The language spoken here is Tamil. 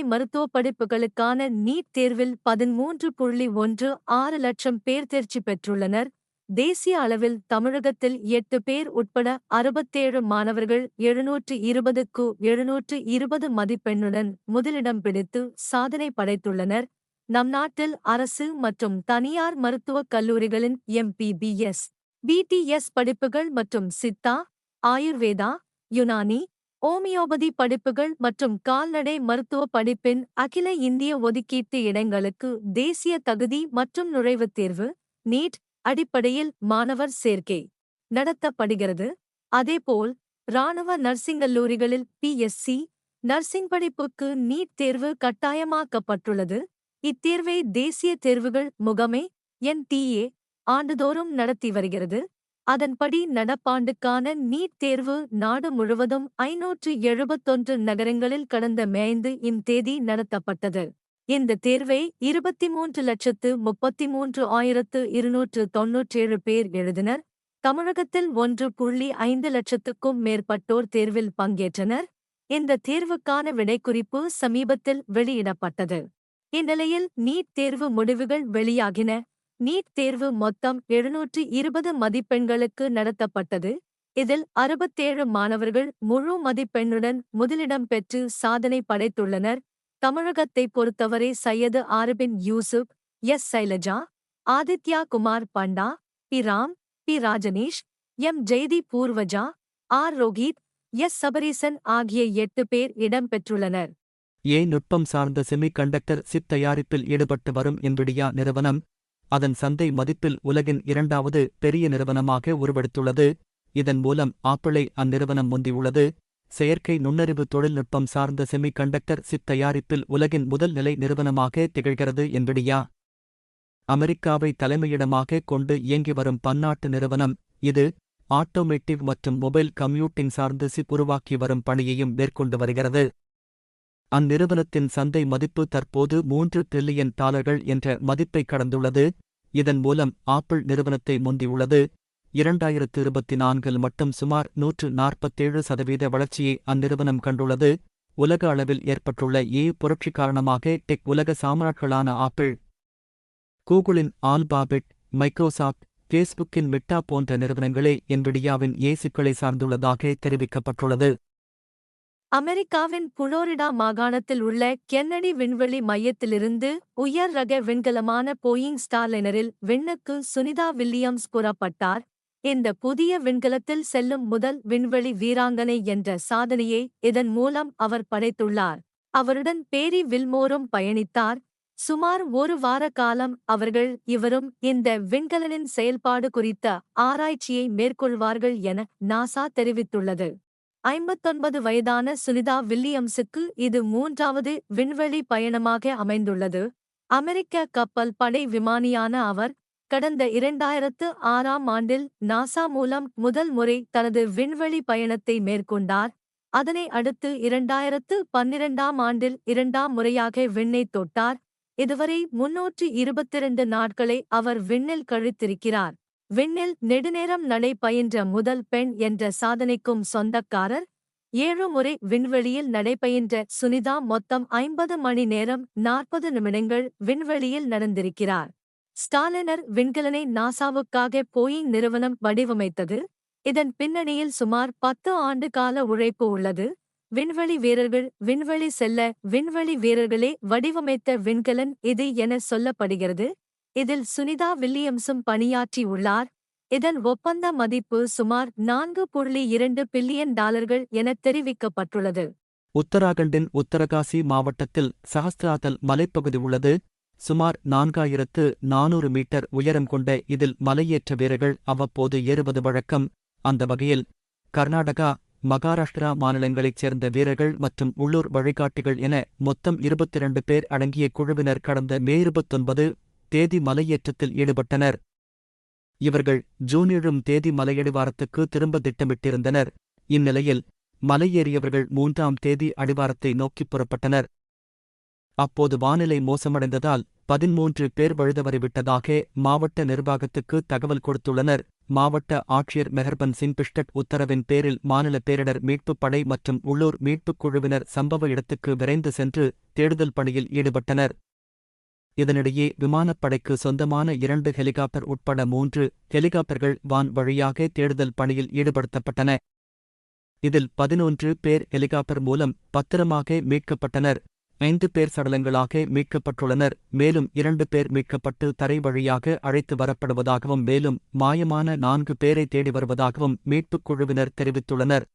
மருத்துவ படிப்புகளுக்கான நீட் தேர்வில் பதிமூன்று புள்ளி ஒன்று ஆறு லட்சம் பேர் தேர்ச்சி பெற்றுள்ளனர். தேசிய அளவில் தமிழகத்தில் எட்டு பேர் உட்பட அறுபத்தேழு மாணவர்கள் எழுநூற்று இருபதுக்கு எழுநூற்று இருபது மதிப்பெண்ணுடன் முதலிடம் பிடித்து சாதனை படைத்துள்ளனர். நம் நாட்டில் அரசு மற்றும் தனியார் மருத்துவக் கல்லூரிகளின் எம்பிபிஎஸ் பிடிஎஸ் படிப்புகள் மற்றும் சித்தா ஆயுர்வேதா யுனானி ஓமியோபதி படிப்புகள் மற்றும் கால்நடை மருத்துவ படிப்பின் அகில இந்திய ஒதுக்கீட்டு இடங்களுக்கு தேசிய தகுதி மற்றும் நுழைவுத் தேர்வு நீட் அடிப்படையில் மாணவர் சேர்க்கை நடத்தப்படுகிறது. அதேபோல் இராணுவ நர்சிங் கல்லூரிகளில் பிஎஸ்சி நர்சிங் படிப்புக்கு நீட் தேர்வு கட்டாயமாக்கப்பட்டுள்ளது. இத்தேர்வை தேசிய தேர்வுகள் முகமை என்டிஏ ஆண்டுதோறும் நடத்தி வருகிறது. அதன்படி நடப்பாண்டுக்கான நீட் தேர்வு நாடு முழுவதும் ஐநூற்று எழுபத்தொன்று நகரங்களில் கடந்த மேய்ந்து இம்தேதி நடத்தப்பட்டது. இந்த தேர்வை இருபத்தி மூன்று லட்சத்து முப்பத்தி மூன்று ஆயிரத்து இருநூற்று தொன்னூற்றேழு பேர் எழுதினர். தமிழகத்தில் ஒன்று புள்ளி ஐந்து லட்சத்துக்கும் மேற்பட்டோர் தேர்வில் பங்கேற்றனர். இந்த தேர்வுக்கான விடைக்குறிப்பு சமீபத்தில் வெளியிடப்பட்டது. இந்நிலையில் நீட் தேர்வு முடிவுகள் வெளியாகின. நீட் தேர்வு மொத்தம் எழுநூற்று இருபது மதிப்பெண்களுக்கு நடத்தப்பட்டது. இதில் அறுபத்தேழு மாணவர்கள் முழு மதிப்பெண்ணுடன் முதலிடம் பெற்று சாதனை படைத்துள்ளனர். தமிழகத்தை பொறுத்தவரை Syed Arabin Yusuf S. Shailaja Aditya Kumar Panda P. Ram P. Rajneesh M. Jaithi Poorvaja R. Rohit S. Sabareesan ஆகிய எட்டு பேர் இடம்பெற்றுள்ளனர் ஏ. நுட்பம் சார்ந்த செமிகண்டக்டர் சிப் தயாரிப்பில் ஈடுபட்டு வரும் என்விடியா நிறுவனம் அதன் சந்தை மதிப்பில் உலகின் இரண்டாவது பெரிய நிறுவனமாக உருவெடுத்துள்ளது. இதன் மூலம் ஆப்பிளை அந்நிறுவனம் முந்தியுள்ளது. செயற்கை நுண்ணறிவு தொழில்நுட்பம் சார்ந்த செமிகண்டக்டர் சிப் தயாரிப்பில் உலகின் முதல் நிலை நிறுவனமாக திகழ்கிறது என்விடியா அமெரிக்காவை தலைமையிடமாக கொண்டு இயங்கி வரும் பன்னாட்டு நிறுவனம் இது. ஆட்டோமேட்டிவ் மற்றும் மொபைல் கம்யூட்டிங் சார்ந்து சிப் உருவாக்கி வரும் பணியையும் மேற்கொண்டு வருகிறது. அந்நிறுவனத்தின் சந்தை மதிப்பு தற்போது மூன்று டிரில்லியன் டாலர்கள் என்ற மதிப்பை கடந்துள்ளது. இதன் மூலம் ஆப்பிள் நிறுவனத்தை முந்தியுள்ளது. இரண்டாயிரத்து இருபத்தி நான்கில் மட்டும் சுமார் நூற்று நாற்பத்தேழு சதவீத வளர்ச்சியை அந்நிறுவனம் கண்டுள்ளது. உலக அளவில் ஏற்பட்டுள்ள ஏ புரட்சி காரணமாக டெக் உலக சாம்ராட்களான ஆப்பிள் கூகுளின் ஆல்பாபெட் மைக்ரோசாப்ட் ஃபேஸ்புக்கின் மிட்டா போன்ற நிறுவனங்களே என்விடியாவின் ஏசுக்களை சார்ந்துள்ளதாக தெரிவிக்கப்பட்டுள்ளது. அமெரிக்காவின் புளோரிடா மாகாணத்தில் உள்ள கென்னடி விண்வெளி மையத்திலிருந்து உயர் ரக விண்கலமான போயிங் ஸ்டார்லைனரில் விண்ணுக்கு சுனிதா வில்லியம்ஸ் புறப்பட்டார். இந்த புதிய விண்கலத்தில் செல்லும் முதல் விண்வெளி வீராங்கனை என்ற சாதனையை இதன் மூலம் அவர் படைத்துள்ளார். அவருடன் பேரி வில்மோரும் பயணித்தார். சுமார் ஒரு வார காலம் அவர்கள் இவரும் இந்த விண்கலனின் செயல்பாடு குறித்த ஆராய்ச்சியை மேற்கொள்வார்கள் என நாசா தெரிவித்துள்ளது. ஐம்பத்தொன்பது வயதான சுனிதா வில்லியம்ஸுக்கு இது மூன்றாவது விண்வெளி பயணமாக அமைந்துள்ளது. அமெரிக்க கப்பல் படை விமானியான அவர் கடந்த இரண்டாயிரத்து ஆறாம் ஆண்டில் நாசா மூலம் முதல் முறை தனது விண்வெளி பயணத்தை மேற்கொண்டார். அதனை அடுத்து இரண்டாயிரத்து பன்னிரண்டாம் ஆண்டில் இரண்டாம் முறையாக விண்ணை தொட்டார். இதுவரை முன்னூற்று இருபத்திரண்டு நாட்களை அவர் விண்ணில் கழித்திருக்கிறார். விண்ணில் நெடுநேரம் நடை பயின்ற முதல் பெண் என்ற சாதனைக்கும் சொந்தக்காரர். ஏழு முறை விண்வெளியில் நடைபயின்ற சுனிதா மொத்தம் ஐம்பது மணி நேரம் நாற்பது நிமிடங்கள் விண்வெளியில் நடந்திருக்கிறார். ஸ்டாலினர் விண்கலனை நாசாவுக்காக போயிங் நிறுவனம் வடிவமைத்தது. இதன் பின்னணியில் சுமார் பத்து ஆண்டு கால உழைப்பு உள்ளது. விண்வெளி வீரர்கள் விண்வெளி செல்ல விண்வெளி வீரர்களே வடிவமைத்த விண்கலன் இது என சொல்லப்படுகிறது. இதில் சுனிதா வில்லியம்ஸும் பணியாற்றியுள்ளார் இதன் ஒப்பந்த மதிப்பு சுமார் நான்கு புள்ளி இரண்டு பில்லியன் டாலர்கள் என தெரிவிக்கப்பட்டுள்ளது. உத்தராகண்டின் உத்தரகாசி மாவட்டத்தில் சஹஸ்திராதல் மலைப்பகுதி உள்ளது. சுமார் நான்காயிரத்து நானூறு மீட்டர் உயரம் கொண்ட இதில் மலையேற்ற வீரர்கள் அவ்வப்போது ஏறுவது வழக்கம். அந்த வகையில் கர்நாடகா மகாராஷ்டிரா மாநிலங்களைச் சேர்ந்த வீரர்கள் மற்றும் உள்ளூர் வழிகாட்டிகள் என மொத்தம் இருபத்திரண்டு பேர் அடங்கிய குழுவினர் கடந்த மே இருபத்தொன்பது தேதி மலையேற்றத்தில் ஈடுபட்டனர். இவர்கள் ஜூன் ஏழும் தேதி மலையடிவாரத்துக்கு திரும்ப திட்டமிட்டிருந்தனர். இந்நிலையில் மலையேறியவர்கள் மூன்றாம் தேதி அடிவாரத்தை நோக்கிப் புறப்பட்டனர். அப்போது வானிலை மோசமடைந்ததால் பதிமூன்று பேர் வழுதவறிவிட்டதாக மாவட்ட நிர்வாகத்துக்கு தகவல் கொடுத்துள்ளனர். மாவட்ட ஆட்சியர் மெஹர்பன் சிங் பிஷ்டட் உத்தரவின் பேரில் மாநில பேரிடர் மீட்புப் படை மற்றும் உள்ளூர் மீட்புக் குழுவினர் சம்பவ இடத்துக்கு விரைந்து சென்று தேடுதல் பணியில் ஈடுபட்டனர். இதனிடையே விமானப்படைக்கு சொந்தமான இரண்டு ஹெலிகாப்டர் உட்பட மூன்று ஹெலிகாப்டர்கள் வான் வழியாக தேடுதல் பணியில் ஈடுபடுத்தப்பட்டன. இதில் பதினொன்று பேர் ஹெலிகாப்டர் மூலம் பத்திரமாக மீட்கப்பட்டனர். ஐந்து பேர் சடலங்களாக மீட்கப்பட்டுள்ளனர். மேலும் இரண்டு பேர் மீட்கப்பட்டு தரை வழியாக அழைத்து வரப்படுவதாகவும் மேலும் மாயமான நான்கு பேரை தேடி வருவதாகவும் மீட்புக் குழுவினர் தெரிவித்துள்ளனர்.